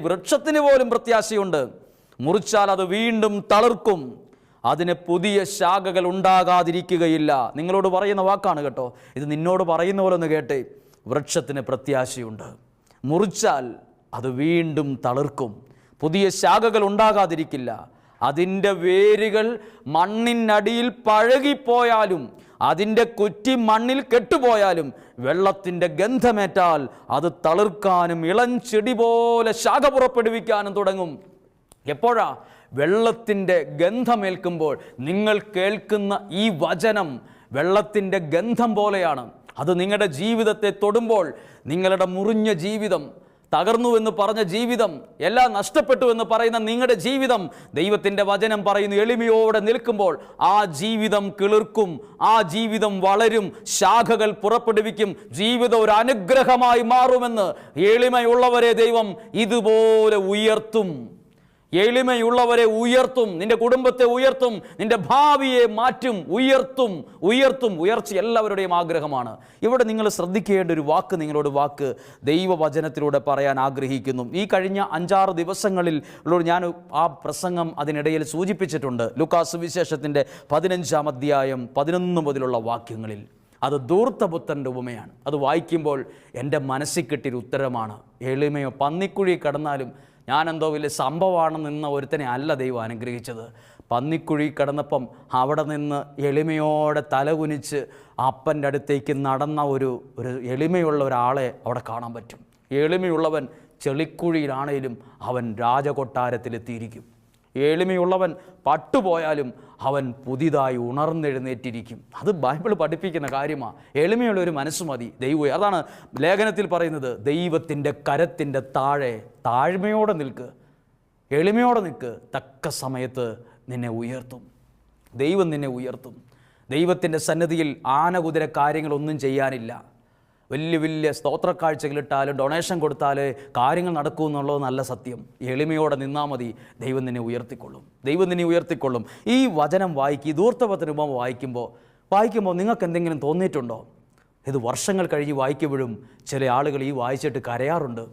വൃക്ഷത്തിന് പോലും പ്രത്യാശയുണ്ട്. മുറിച്ചാൽ അത് വീണ്ടും തളിർക്കും. അതിന് പുതിയ ശാഖകൾ ഉണ്ടാകാതിരിക്കുകയില്ല. നിങ്ങളോട് പറയുന്ന വാക്കാണ് കേട്ടോ. ഇത് നിന്നോട് പറയുന്ന പോലെ ഒന്ന് കേട്ടേ. വൃക്ഷത്തിന് പ്രത്യാശയുണ്ട്. മുറിച്ചാൽ അത് വീണ്ടും തളിർക്കും. പുതിയ ശാഖകൾ ഉണ്ടാകാതിരിക്കില്ല. അതിന്റെ വേരുകൾ മണ്ണിനടിയിൽ പഴകിപ്പോയാലും അതിന്റെ കുറ്റി മണ്ണിൽ കെട്ടുപോയാലും വെള്ളത്തിന്റെ ഗന്ധമേറ്റാൽ അത് തളിർക്കാനും ഇളം ചെടി പോലെ ശാഖ പുറപ്പെടുവിക്കാനും തുടങ്ങും. എപ്പോഴാ? വെള്ളത്തിന്റെ ഗന്ധമേൽക്കുമ്പോൾ നിങ്ങൾ കേൾക്കുന്ന ഈ വചനം വെള്ളത്തിന്റെ ഗന്ധം പോലെയാണ്. അത് നിങ്ങളുടെ ജീവിതത്തെ തൊടുമ്പോൾ നിങ്ങളുടെ മുറിഞ്ഞ ജീവിതം തകർന്നു എന്ന് പറഞ്ഞ ജീവിതം എല്ലാം നഷ്ടപ്പെട്ടു എന്ന് പറയുന്ന നിങ്ങളുടെ ജീവിതം ദൈവത്തിന്റെ വചനം പറയുന്നു എളിമയോടെ നിൽക്കുമ്പോൾ ആ ജീവിതം കിളിർക്കും ആ ജീവിതം വളരും ശാഖകൾ പുറപ്പെടുവിക്കും ജീവിതം ഒരു അനുഗ്രഹമായി മാറുമെന്ന് എളിമയുള്ളവരെ ദൈവം ഇതുപോലെ ഉയർത്തും. എളിമയുള്ളവരെ ഉയർത്തും നിന്റെ കുടുംബത്തെ ഉയർത്തും നിന്റെ ഭാവിയെ മാറ്റും ഉയർത്തും ഉയർത്തും. ഉയർച്ച എല്ലാവരുടെയും ആഗ്രഹമാണ്. ഇവിടെ നിങ്ങൾ ശ്രദ്ധിക്കേണ്ട ഒരു വാക്ക് നിങ്ങളോട് വാക്ക് ദൈവവചനത്തിലൂടെ പറയാൻ ആഗ്രഹിക്കുന്നു. ഈ കഴിഞ്ഞ അഞ്ചാറ് ദിവസങ്ങളിൽ ഞാൻ ആ പ്രസംഗം അതിനിടയിൽ സൂചിപ്പിച്ചിട്ടുണ്ട്. ലുക്കാസ് വിശേഷത്തിന്റെ പതിനഞ്ചാം അധ്യായം പതിനൊന്ന് മുതലുള്ള വാക്യങ്ങളിൽ. അത് ദൂർത്തപുത്രന്റെ ഉപമയാണ് അത് വായിക്കുമ്പോൾ എന്റെ മനസ്സിൽ കിട്ടിയൊരു ഉത്തരമാണ്. എളിമയോ പന്നിക്കുഴി കടന്നാലും ഞാനെന്തോ വലിയ സംഭവമാണ് നിന്ന ഒരുത്തനെ അല്ല ദൈവം അനുഗ്രഹിച്ചത്. പന്നിക്കുഴി കിടന്നപ്പം അവിടെ നിന്ന് എളിമയോടെ തലകുനിച്ച് അപ്പന്റെ അടുത്തേക്ക് നടന്ന ഒരു ഒരു എളിമയുള്ള ഒരാളെ അവിടെ കാണാൻ പറ്റും. എളിമയുള്ളവൻ ചെളിക്കുഴിയിലാണേലും അവൻ രാജകൊട്ടാരത്തിലെത്തിയിരിക്കും. എളിമയുള്ളവൻ പട്ടുപോയാലും അവൻ പുതിയതായി ഉണർന്നെഴുന്നേറ്റിരിക്കും. അത് ബൈബിൾ പഠിപ്പിക്കുന്ന കാര്യമാണ് എളിമയുള്ള ഒരു മനസ്സ് മതി. ദൈവം അതാണ് ലേഖനത്തിൽ പറയുന്നത് ദൈവത്തിന്റെ കരത്തിന്റെ താഴെ താഴ്മയോടെ നിൽക്ക്. എളിമയോടെ നിൽക്ക്. തക്ക സമയത്ത് നിന്നെ ഉയർത്തും. ദൈവം നിന്നെ ഉയർത്തും. ദൈവത്തിന്റെ സന്നദ്ധിയിൽ ആനകുതിര കാര്യങ്ങളൊന്നും ചെയ്യാനില്ല. വലിയ വലിയ സ്തോത്ര കാഴ്ചകളിട്ടാലും ഡൊണേഷൻ കൊടുത്താൽ കാര്യങ്ങൾ നടക്കൂ എന്നുള്ളത് നല്ല സത്യം. എളിമയോടെ നിന്നാൽ മതി. ദൈവം നിന്നെ ഉയർത്തിക്കൊള്ളും. ദൈവം നിന്നെ ഉയർത്തിക്കൊള്ളും. ഈ വചനം വായിക്കുക ഈ ദൂർത്തപത്തിന് ഉപമ വായിക്കുമ്പോൾ വായിക്കുമ്പോൾ നിങ്ങൾക്ക് എന്തെങ്കിലും തോന്നിയിട്ടുണ്ടോ? ഇത് വർഷങ്ങൾ കഴിഞ്ഞ് വായിക്കുമ്പോഴും ചില ആളുകൾ ഈ വായിച്ചിട്ട് കരയാറുണ്ട്.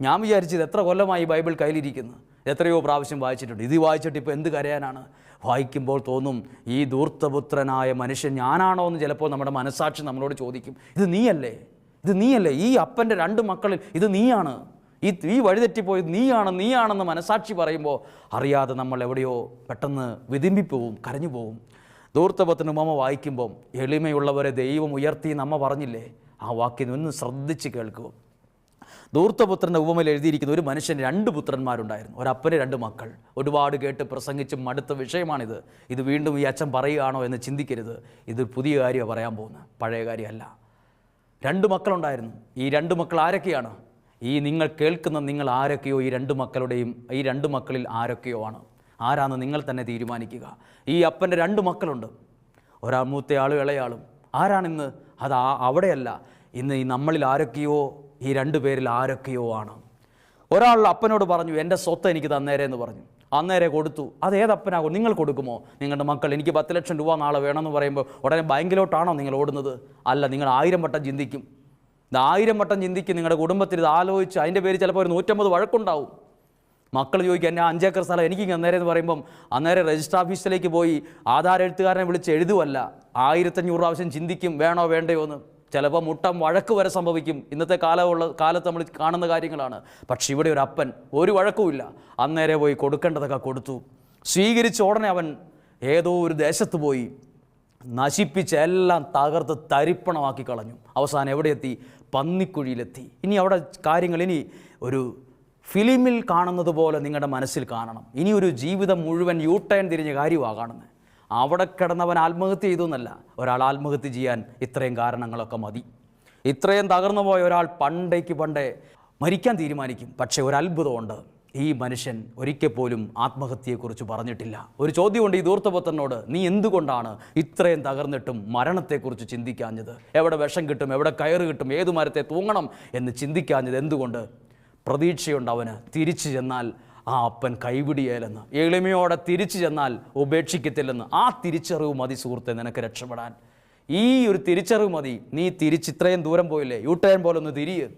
ഞാൻ വിചാരിച്ചത് എത്ര കൊല്ലമായി ബൈബിൾ കയ്യിലിരിക്കുന്നു. എത്രയോ പ്രാവശ്യം വായിച്ചിട്ടുണ്ട്. ഇത് വായിച്ചിട്ട് ഇപ്പോൾ എന്ത് കരയാനാണ്? വായിക്കുമ്പോൾ തോന്നും ഈ ധൂർത്തപുത്രനായ മനുഷ്യൻ ഞാനാണോ? എന്ന് ചിലപ്പോൾ നമ്മുടെ മനസ്സാക്ഷി നമ്മളോട് ചോദിക്കും. ഇത് നീയല്ലേ? ഇത് നീയല്ലേ? ഈ അപ്പന്റെ രണ്ട് മക്കളിൽ ഇത് നീയാണ്? ഈ ഈ വഴിതെറ്റിപ്പോയി നീയാണ് നീയാണെന്ന് മനസാക്ഷി പറയുമ്പോൾ അറിയാതെ നമ്മൾ എവിടെയോ പെട്ടെന്ന് വിതിമ്പിപ്പോവും കരഞ്ഞു പോവും ധൂർത്തപത്തിന് ഉമ്മ വായിക്കുമ്പം എളിമയുള്ളവരെ ദൈവം ഉയർത്തി നമ്മ പറഞ്ഞില്ലേ? ആ വാക്കിനൊന്ന് ശ്രദ്ധിച്ച് കേൾക്കൂ ധൂർത്തപുത്രന്റെ ഉപമയിൽ എഴുതിയിരിക്കുന്ന ഒരു മനുഷ്യന് രണ്ട് പുത്രന്മാരുണ്ടായിരുന്നു. ഒരപ്പന് രണ്ട് മക്കൾ. ഒരുപാട് കേട്ട് പ്രസംഗിച്ച് മടുത്ത വിഷയമാണിത്. ഇത് വീണ്ടും ഈ അച്ഛൻ പറയുകയാണോ എന്ന് ചിന്തിക്കരുത്. ഇത് പുതിയ കാര്യമാണ് പറയാൻ പോകുന്നത്. പഴയ കാര്യമല്ല. രണ്ട് മക്കളുണ്ടായിരുന്നു. ഈ രണ്ട് മക്കൾ ആരൊക്കെയാണ്? ഈ നിങ്ങൾ കേൾക്കുന്ന നിങ്ങൾ ആരൊക്കെയോ ഈ രണ്ട് മക്കളുടെയും ഈ രണ്ട് മക്കളിൽ ആരൊക്കെയോ ആണ്. ആരാന്ന് നിങ്ങൾ തന്നെ തീരുമാനിക്കുക. ഈ അപ്പന്റെ രണ്ട് മക്കളുണ്ട്. ഒരാൾ മൂത്തയാളും ഇളയാളും. ആരാണിന്ന് അത് അവിടെയല്ല. ഇന്ന് ഈ നമ്മളിൽ ആരൊക്കെയോ ഈ രണ്ടു പേരിൽ ആരൊക്കെയോ ആണ്. ഒരാൾ അപ്പനോട് പറഞ്ഞു എന്റെ സ്വത്ത് എനിക്ക് തന്നേരെ എന്ന് പറഞ്ഞു. അന്നേരെ കൊടുത്തു. അത് ഏതപ്പനാകും നിങ്ങൾ കൊടുക്കുമോ? നിങ്ങളുടെ മക്കൾ എനിക്ക് പത്ത് ലക്ഷം രൂപ നാളെ വേണമെന്ന് പറയുമ്പോൾ ഉടനെ ബാങ്കിലോട്ടാണോ നിങ്ങൾ ഓടുന്നത്? അല്ല നിങ്ങൾ ആയിരം വട്ടം ചിന്തിക്കും. ഇത് ആയിരം വട്ടം ചിന്തിക്കും. നിങ്ങളുടെ കുടുംബത്തിൽ ഇത് ആലോചിച്ച് അതിന്റെ പേര് ചിലപ്പോൾ ഒരു നൂറ്റമ്പത് വഴക്കുണ്ടാവും. മക്കൾ ചോദിക്കും എന്നെ അഞ്ചേക്കർ സ്ഥലം എനിക്ക് അന്നേരം എന്ന് പറയുമ്പം അന്നേരം രജിസ്റ്റർ ഓഫീസിലേക്ക് പോയി ആധാർ എഴുത്തുകാരനെ വിളിച്ച് എഴുതുമല്ല ആയിരത്തഞ്ഞൂറ് പ്രാവശ്യം ചിന്തിക്കും വേണോ വേണ്ടയോ എന്ന്. ചിലപ്പോൾ മുട്ടം വഴക്ക് വരെ സംഭവിക്കും. ഇന്നത്തെ കാലമുള്ള കാലത്ത് നമ്മൾ കാണുന്ന കാര്യങ്ങളാണ്. പക്ഷേ ഇവിടെ ഒരു അപ്പൻ ഒരു വഴക്കുമില്ല. അന്നേരെ പോയി കൊടുക്കേണ്ടതൊക്കെ കൊടുത്തു. സ്വീകരിച്ച ഉടനെ അവൻ ഏതോ ഒരു ദേശത്ത് പോയി. നശിപ്പിച്ച് എല്ലാം തകർത്ത് തരിപ്പണമാക്കി കളഞ്ഞു. അവസാനം എവിടെ എത്തി? പന്നിക്കുഴിയിലെത്തി. ഇനി അവിടെ കാര്യങ്ങൾ ഇനി ഒരു ഫിലിമിൽ കാണുന്നത് പോലെ നിങ്ങളുടെ മനസ്സിൽ കാണണം. ഇനി ഒരു ജീവിതം മുഴുവൻ യൂ ടേൺ തിരിഞ്ഞ കാര്യമാണ് കാണുന്നത്. അവിടെ കിടന്നവൻ ആത്മഹത്യ ചെയ്തു എന്നല്ല. ഒരാൾ ആത്മഹത്യ ചെയ്യാൻ ഇത്രയും കാരണങ്ങളൊക്കെ മതി. ഇത്രയും തകർന്നു പോയ ഒരാൾ പണ്ടേക്ക് പണ്ടേ മരിക്കാൻ തീരുമാനിക്കും. പക്ഷേ ഒരു അത്ഭുതമുണ്ട് ഈ മനുഷ്യൻ ഒരിക്കൽ പോലും ആത്മഹത്യയെക്കുറിച്ച് പറഞ്ഞിട്ടില്ല. ഒരു ചോദ്യമുണ്ട് ഈ ദൂർത്തപുത്രനോട് നീ എന്തുകൊണ്ടാണ് ഇത്രയും തകർന്നിട്ടും മരണത്തെക്കുറിച്ച് ചിന്തിക്കാഞ്ഞത്? എവിടെ വിഷം കിട്ടും? എവിടെ കയറ് കിട്ടും? ഏതു മരത്തെ തൂങ്ങണം എന്ന് ചിന്തിക്കാഞ്ഞത് എന്തുകൊണ്ട്? പ്രതീക്ഷയുണ്ട് അവന്. തിരിച്ചു ചെന്നാൽ ആ അപ്പൻ കൈവിടിയേലെന്ന്. എളിമയോടെ തിരിച്ചു ചെന്നാൽ ഉപേക്ഷിക്കത്തില്ലെന്ന്. ആ തിരിച്ചറിവ് മതി സുഹൃത്തെ നിനക്ക് രക്ഷപ്പെടാൻ. ഈ ഒരു തിരിച്ചറിവ് മതി. നീ തിരിച്ച് ഇത്രയും ദൂരം പോയില്ലേ? യു ടേൺ പോലെ ഒന്ന് തിരിയ്.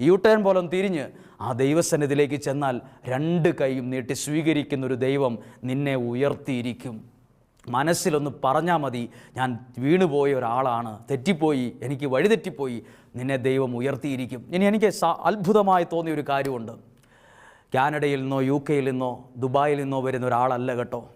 യു ടേൺ പോലെ ഒന്ന് തിരിഞ്ഞ് ആ ദൈവസന്നിധിയിലേക്ക് ചെന്നാൽ രണ്ട് കൈയും നീട്ടി സ്വീകരിക്കുന്ന ഒരു ദൈവം നിന്നെ ഉയർത്തിയിരിക്കും. മനസ്സിലൊന്ന് പറഞ്ഞാൽ മതി ഞാൻ വീണുപോയ ഒരാളാണ്. തെറ്റിപ്പോയി. എനിക്ക് വഴിതെറ്റിപ്പോയി. നിന്നെ ദൈവം ഉയർത്തിയിരിക്കും. ഇനി എനിക്ക് അത്ഭുതമായി തോന്നിയ ഒരു കാര്യമുണ്ട്. കാനഡയിൽ നിന്നോ യു കെയിൽ നിന്നോ ദുബായിൽ നിന്നോ വരുന്ന ഒരാളല്ല കേട്ടോ.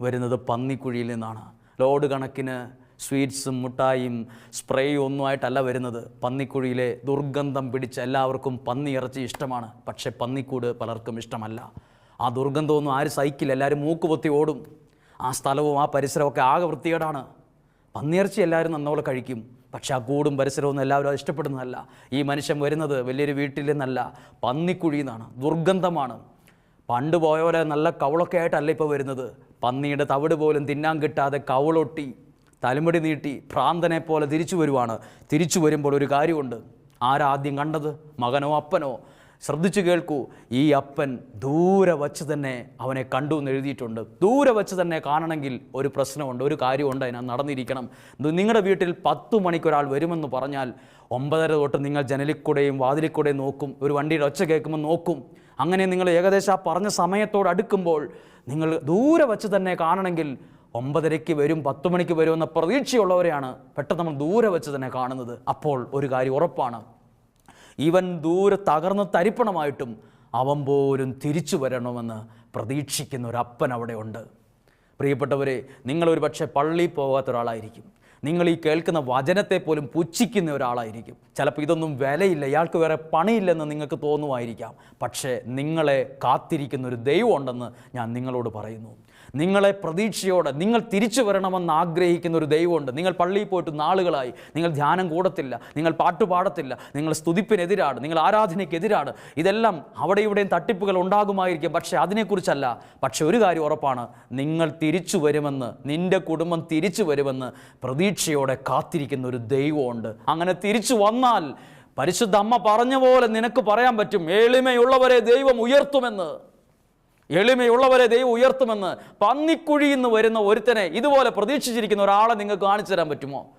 വരുന്നത് പന്നിക്കുഴിയിൽ നിന്നാണ്. ലോഡ് കണക്കിന് സ്വീറ്റ്സും മുട്ടായും സ്പ്രേയും ഒന്നുമായിട്ടല്ല വരുന്നത്. പന്നിക്കുഴിയിലെ ദുർഗന്ധം പിടിച്ച എല്ലാവർക്കും പന്നി ഇറച്ചി ഇഷ്ടമാണ്. പക്ഷേ പന്നിക്കൂട് പലർക്കും ഇഷ്ടമല്ല. ആ ദുർഗന്ധമൊന്നും ആരും സഹിക്കില്ല. എല്ലാവരും മൂക്കുപൊത്തി ഓടും. ആ സ്ഥലവും ആ പരിസരമൊക്കെ ആകെ വൃത്തികേടാണ്. പന്നിയിറച്ചി എല്ലാവരും നന്നോളം കഴിക്കും. പക്ഷെ ആ കൂടും പരിസരവും എല്ലാവരും അത് ഇഷ്ടപ്പെടുന്നതല്ല. ഈ മനുഷ്യൻ വരുന്നത് വലിയൊരു വീട്ടിൽ നിന്നല്ല പന്നിക്കുഴിയിൽ നിന്നാണ് ദുർഗന്ധമാണ്. പണ്ട് പോയ പോലെ നല്ല കവളൊക്കെ ആയിട്ടല്ല ഇപ്പോൾ വരുന്നത്. പന്നിയുടെ തവിട് പോലും തിന്നാൻ കിട്ടാതെ കവളൊട്ടി തലമുടി നീട്ടി ഭ്രാന്തനെ പോലെ തിരിച്ചു വരുവാണ്. തിരിച്ചു വരുമ്പോൾ ഒരു കാര്യമുണ്ട്. ആരാദ്യം കണ്ടത്? മകനോ അപ്പനോ? ശ്രദ്ധിച്ചു കേൾക്കൂ. ഈ അപ്പൻ ദൂരെ വച്ച് തന്നെ അവനെ കണ്ടു എന്ന് എഴുതിയിട്ടുണ്ട്. ദൂരെ വച്ച് തന്നെ കാണണമെങ്കിൽ ഒരു പ്രശ്നമുണ്ട് ഒരു കാര്യമുണ്ട് അതിനകത്ത് നടന്നിരിക്കണം. നിങ്ങളുടെ വീട്ടിൽ പത്ത് മണിക്കൊരാൾ വരുമെന്ന് പറഞ്ഞാൽ ഒമ്പതര തൊട്ട് നിങ്ങൾ ജനലിക്കൂടെയും വാതിലിക്കൂടെയും നോക്കും. ഒരു വണ്ടിയുടെ ഒച്ച കേൾക്കുമ്പോൾ നോക്കും. അങ്ങനെ നിങ്ങൾ ഏകദേശം ആ പറഞ്ഞ സമയത്തോട് അടുക്കുമ്പോൾ നിങ്ങൾ ദൂരെ വച്ച് തന്നെ കാണണമെങ്കിൽ ഒമ്പതരയ്ക്ക് വരും പത്ത് മണിക്ക് വരുമെന്ന പ്രതീക്ഷയുള്ളവരെയാണ് പെട്ടെന്ന് നമ്മൾ ദൂരെ വെച്ച് തന്നെ കാണുന്നത്. അപ്പോൾ ഒരു കാര്യം ഉറപ്പാണ്. ഇവൻ ദൂരെ തകർന്ന് തരിപ്പണമായിട്ടും അവൻ പോലും തിരിച്ചു വരണമെന്ന് പ്രതീക്ഷിക്കുന്ന ഒരു അപ്പൻ അവിടെ ഉണ്ട്. പ്രിയപ്പെട്ടവരെ നിങ്ങളൊരു പക്ഷേ പള്ളിയിൽ പോകാത്ത ഒരാളായിരിക്കും. നിങ്ങൾ ഈ കേൾക്കുന്ന വചനത്തെ പോലും പുച്ഛിക്കുന്ന ഒരാളായിരിക്കും. ചിലപ്പോൾ ഇതൊന്നും വിലയില്ല ഇയാൾക്ക് വേറെ പണിയില്ലെന്ന് നിങ്ങൾക്ക് തോന്നുമായിരിക്കാം. പക്ഷേ നിങ്ങളെ കാത്തിരിക്കുന്ന ഒരു ദൈവമുണ്ടെന്ന് ഞാൻ നിങ്ങളോട് പറയുന്നു. നിങ്ങളെ പ്രതീക്ഷയോടെ നിങ്ങൾ തിരിച്ചു വരണമെന്ന് ആഗ്രഹിക്കുന്ന ഒരു ദൈവമുണ്ട്. നിങ്ങൾ പള്ളിയിൽ പോയിട്ട് നാളുകളായി. നിങ്ങൾ ധ്യാനം കൂടത്തില്ല. നിങ്ങൾ പാട്ട് പാടത്തില്ല. നിങ്ങൾ സ്തുതിപ്പിനെതിരാണ്. നിങ്ങൾ ആരാധനയ്ക്കെതിരാണ്. ഇതെല്ലാം അവിടെ ഇവിടെയും തട്ടിപ്പുകൾ ഉണ്ടാകുമായിരിക്കും. പക്ഷേ അതിനെക്കുറിച്ചല്ല. പക്ഷേ ഒരു കാര്യം ഉറപ്പാണ്. നിങ്ങൾ തിരിച്ചു വരുമെന്ന് നിന്റെ കുടുംബം തിരിച്ചു വരുമെന്ന് പ്രതീക്ഷയോടെ കാത്തിരിക്കുന്ന ഒരു ദൈവമുണ്ട്. അങ്ങനെ തിരിച്ചു വന്നാൽ പരിശുദ്ധ അമ്മ പറഞ്ഞ പോലെ നിനക്ക് പറയാൻ പറ്റും. എളിമയുള്ളവരെ ദൈവം ഉയർത്തുമെന്ന്. എളിമയുള്ളവരെ ദൈവം ഉയർത്തുമെന്ന് പന്നിക്കുഴിയിൽ നിന്ന് വരുന്ന ഒരുത്തനെ ഇതുപോലെ പ്രതീക്ഷിച്ചിരിക്കുന്ന ഒരാളെ നിങ്ങൾക്ക് കാണിച്ചു തരാൻ പറ്റുമോ?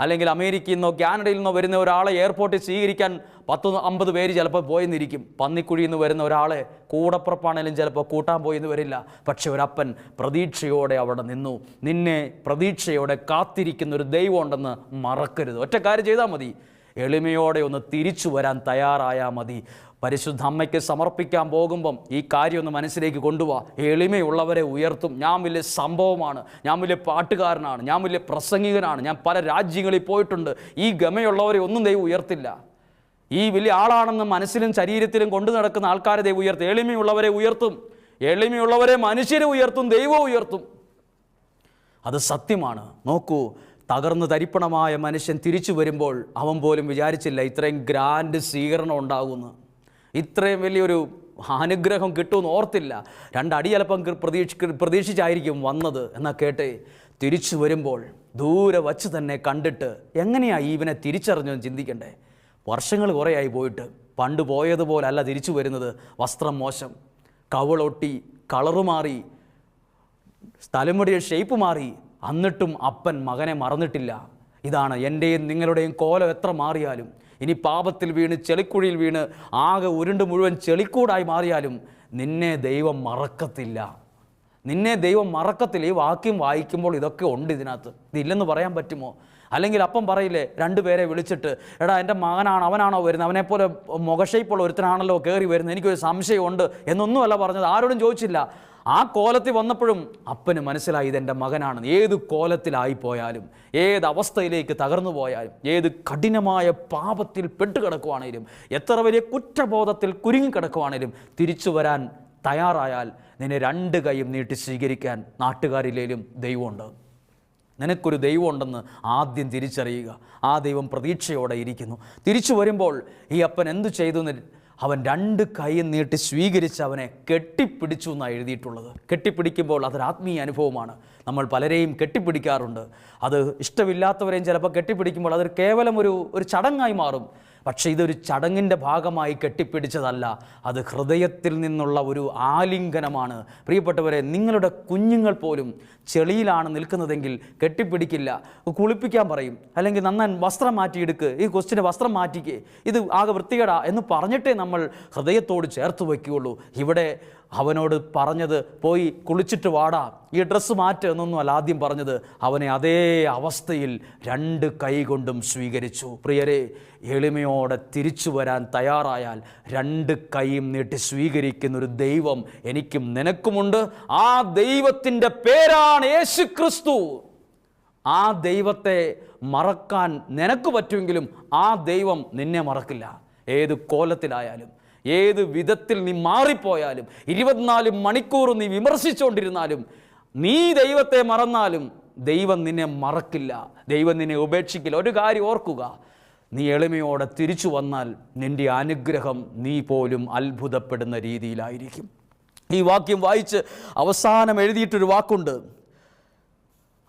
അല്ലെങ്കിൽ അമേരിക്കയിൽ നിന്നോ കാനഡയിൽ നിന്നോ വരുന്ന ഒരാളെ എയർപോർട്ടിൽ സ്വീകരിക്കാൻ പത്ത് അമ്പത് പേര് ചിലപ്പോൾ പോയെന്നിരിക്കും. പന്നിക്കുഴിയിൽ നിന്ന് വരുന്ന ഒരാളെ കൂടപ്പുറപ്പാണേലും ചിലപ്പോൾ കൂട്ടാൻ പോയെന്ന് വരില്ല. പക്ഷെ ഒരപ്പൻ പ്രതീക്ഷയോടെ അവിടെ നിന്നു. നിന്നെ പ്രതീക്ഷയോടെ കാത്തിരിക്കുന്ന ഒരു ദൈവം ഉണ്ടെന്ന് മറക്കരുത്. ഒറ്റ കാര്യം ചെയ്താൽ മതി. എളിമയോടെ ഒന്ന് തിരിച്ചു വരാൻ തയ്യാറായാൽ മതി. പരിശുദ്ധ അമ്മയ്ക്ക് സമർപ്പിക്കാൻ പോകുമ്പം ഈ കാര്യം ഒന്ന് മനസ്സിലേക്ക് കൊണ്ടുപോവാ എളിമയുള്ളവരെ ഉയർത്തും. ഞാൻ വലിയ സംഭവമാണ്. ഞാൻ വലിയ പാട്ടുകാരനാണ്. ഞാൻ വലിയ പ്രസംഗികനാണ്. ഞാൻ പല രാജ്യങ്ങളിൽ പോയിട്ടുണ്ട്. ഈ ഗമയുള്ളവരെ ഒന്നും ദൈവം ഉയർത്തില്ല. ഈ വലിയ ആളാണെന്ന് മനസ്സിലും ശരീരത്തിലും കൊണ്ടു നടക്കുന്ന ആൾക്കാരെ ദൈവം ഉയർത്തും. എളിമയുള്ളവരെ ഉയർത്തും. എളിമയുള്ളവരെ മനുഷ്യരെ ഉയർത്തും. ദൈവം ഉയർത്തും. അത് സത്യമാണ്. നോക്കൂ തകർന്ന് തരിപ്പണമായ മനുഷ്യൻ തിരിച്ചു വരുമ്പോൾ അവൻ പോലും വിചാരിച്ചില്ല ഇത്രയും ഗ്രാൻഡ് സ്വീകരണം ഉണ്ടാകുമെന്ന്. ഇത്രയും വലിയൊരു അനുഗ്രഹം കിട്ടുമെന്ന് ഓർത്തില്ല. രണ്ടടി ചിലപ്പം പ്രതീക്ഷ പ്രതീക്ഷിച്ചായിരിക്കും വന്നത് എന്നാ കേട്ടെ തിരിച്ചു വരുമ്പോൾ ദൂരെ വച്ച് തന്നെ കണ്ടിട്ട് എങ്ങനെയാണ് ഇവനെ തിരിച്ചറിഞ്ഞെന്ന് ചിന്തിക്കണ്ടേ? വർഷങ്ങൾ കുറേയായി പോയിട്ട്. പണ്ട് പോയതുപോലല്ല തിരിച്ചു വരുന്നത്. വസ്ത്രം മോശം. കവളൊട്ടി കളറ് മാറി തലമുടിയുടെ ഷേപ്പ് മാറി. എന്നിട്ടും അപ്പൻ മകനെ മറന്നിട്ടില്ല. ഇതാണ് എന്റെയും നിങ്ങളുടെയും കോലം എത്ര മാറിയാലും. ഇനി പാപത്തിൽ വീണ് ചെളിക്കുഴിയിൽ വീണ് ആകെ ഉരുണ്ട് മുഴുവൻ ചെളിക്കൂടായി മാറിയാലും നിന്നെ ദൈവം മറക്കത്തില്ല. നിന്നെ ദൈവം മറക്കത്തില്ല. ഈ വാക്യം വായിക്കുമ്പോൾ ഇതൊക്കെ ഉണ്ട് ഇതിനകത്ത്. ഇതില്ലെന്ന് പറയാൻ പറ്റുമോ? അല്ലെങ്കിൽ അപ്പം പറയില്ലേ രണ്ടുപേരെ വിളിച്ചിട്ട് എടാ എന്റെ മകനാണ് അവനാണോ വരുന്നത്? അവനെപ്പോലെ മുഖശൈപ്പുള്ള ഒരുത്തനാണല്ലോ കയറി വരുന്നത്. എനിക്കൊരു സംശയമുണ്ട് എന്നൊന്നുമല്ല പറഞ്ഞത്. ആരോടും ചോദിച്ചില്ല. ആ കോലത്തിൽ വന്നപ്പോഴും അപ്പന് മനസ്സിലായി ഇതെന്റെ മകനാണ്. ഏത് കോലത്തിലായിപ്പോയാലും ഏത് അവസ്ഥയിലേക്ക് തകർന്നു പോയാലും ഏത് കഠിനമായ പാപത്തിൽ പെട്ടുകിടക്കുവാണേലും എത്ര വലിയ കുറ്റബോധത്തിൽ കുരുങ്ങിക്കിടക്കുവാണേലും തിരിച്ചു വരാൻ തയ്യാറായാൽ നിന്നെ രണ്ട് കൈയും നീട്ടി സ്വീകരിക്കാൻ നാട്ടുകാരിലേലും ദൈവമുണ്ട്. നിനക്കൊരു ദൈവമുണ്ടെന്ന് ആദ്യം തിരിച്ചറിയുക. ആ ദൈവം പ്രതീക്ഷയോടെ ഇരിക്കുന്നു. തിരിച്ചു വരുമ്പോൾ ഈ അപ്പൻ എന്തു ചെയ്തു അവൻ രണ്ട് കൈയും നീട്ടി സ്വീകരിച്ച് അവനെ കെട്ടിപ്പിടിച്ചു എന്നാണ് എഴുതിയിട്ടുള്ളത്. കെട്ടിപ്പിടിക്കുമ്പോൾ അതൊരു ആത്മീയ അനുഭവമാണ്. നമ്മൾ പലരെയും കെട്ടിപ്പിടിക്കാറുണ്ട്. അത് ഇഷ്ടമില്ലാത്തവരെയും ചിലപ്പോൾ കെട്ടിപ്പിടിക്കുമ്പോൾ അതൊരു കേവലം ഒരു ഒരു ചടങ്ങായി മാറും. പക്ഷേ ഇതൊരു ചടങ്ങിന്റെ ഭാഗമായി കെട്ടിപ്പിടിച്ചതല്ല. അത് ഹൃദയത്തിൽ നിന്നുള്ള ഒരു ആലിംഗനമാണ്. പ്രിയപ്പെട്ടവരെ നിങ്ങളുടെ കുഞ്ഞുങ്ങൾ പോലും ചെളിയിലാണ് നിൽക്കുന്നതെങ്കിൽ കെട്ടിപ്പിടിക്കില്ല. കുളിപ്പിക്കാൻ പറയും. അല്ലെങ്കിൽ നന്നാൻ വസ്ത്രം മാറ്റിയെടുക്ക്. ഈ കൊസ്റ്റിന്റെ വസ്ത്രം മാറ്റിക്ക്. ഇത് ആകെ വൃത്തികേടാ എന്ന് പറഞ്ഞിട്ടേ നമ്മൾ ഹൃദയത്തോട് ചേർത്ത് വയ്ക്കുകയുള്ളൂ. ഇവിടെ അവനോട് പറഞ്ഞത് പോയി കുളിച്ചിട്ട് വാടാ ഈ ഡ്രസ്സ് മാറ്റ് എന്നൊന്നുമല്ല ആദ്യം പറഞ്ഞത്. അവനെ അതേ അവസ്ഥയിൽ രണ്ട് കൈ കൊണ്ടും സ്വീകരിച്ചു. പ്രിയരെ എളിമയോടെ തിരിച്ചു വരാൻ തയ്യാറായാൽ രണ്ട് കൈയും നീട്ടി സ്വീകരിക്കുന്ന ഒരു ദൈവം എനിക്കും നിനക്കുമുണ്ട്. ആ ദൈവത്തിന്റെ പേരാണ് യേശു ക്രിസ്തു ആ ദൈവത്തെ മറക്കാൻ നിനക്ക് പറ്റുമെങ്കിലും ആ ദൈവം നിന്നെ മറക്കില്ല. ഏത് കോലത്തിലായാലും ഏത് വിധത്തിൽ നീ മാറിപ്പോയാലും ഇരുപത്തിനാല് മണിക്കൂർ നീ വിമർശിച്ചുകൊണ്ടിരുന്നാലും നീ ദൈവത്തെ മറന്നാലും ദൈവം നിന്നെ മറക്കില്ല ദൈവം നിന്നെ ഉപേക്ഷിക്കില്ല. ഒരു കാര്യം ഓർക്കുക നീ എളിമയോടെ തിരിച്ചു വന്നാൽ നിന്റെ അനുഗ്രഹം നീ പോലും അത്ഭുതപ്പെടുന്ന രീതിയിലായിരിക്കും. ഈ വാക്യം വായിച്ച് അവസാനം എഴുതിയിട്ടൊരു വാക്കുണ്ട്.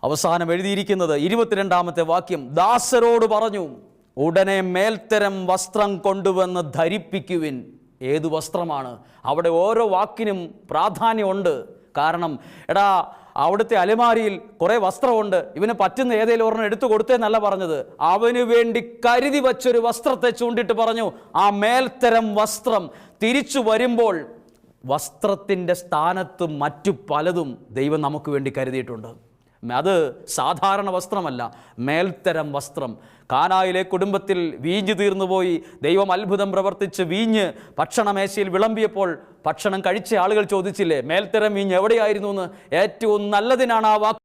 അവസാനം എഴുതിയിരിക്കുന്നത് ഇരുപത്തിരണ്ടാമത്തെ വാക്യം ദാസരോട് പറഞ്ഞു ഉടനെ മേൽത്തരം വസ്ത്രം കൊണ്ടുവന്ന് ധരിപ്പിക്കുവിൻ. ഏത് വസ്ത്രമാണ്? അവിടെ ഓരോ വാക്കിനും പ്രാധാന്യമുണ്ട്. കാരണം എടാ അവിടുത്തെ അലമാരിയിൽ കുറേ വസ്ത്രമുണ്ട്. ഇവന് പറ്റുന്ന ഏതെങ്കിലും ഒരെണ്ണം എടുത്തു കൊടുത്തേന്നല്ല പറഞ്ഞത്. അവന് വേണ്ടി കരുതി വച്ചൊരു വസ്ത്രത്തെ ചൂണ്ടിട്ട് പറഞ്ഞു ആ മേൽത്തരം വസ്ത്രം. തിരിച്ചു വരുമ്പോൾ വസ്ത്രത്തിന്റെ സ്ഥാനത്തും മറ്റു പലതും ദൈവം നമുക്ക് വേണ്ടി കരുതിയിട്ടുണ്ട്. അത് സാധാരണ വസ്ത്രമല്ല മേൽത്തരം വസ്ത്രം. കാനായിലെ കുടുംബത്തിൽ വീഞ്ഞ് തീർന്നുപോയി ദൈവം അത്ഭുതം പ്രവർത്തിച്ച് വീഞ്ഞ് ഭക്ഷണമേശയിൽ വിളമ്പിയപ്പോൾ ഭക്ഷണം കഴിച്ച ആളുകൾ ചോദിച്ചില്ലേ മേൽത്തരം വീഞ്ഞ് എവിടെയായിരുന്നു എന്ന്? ഏറ്റവും നല്ലതിനാണ് ആ വാക്ക്.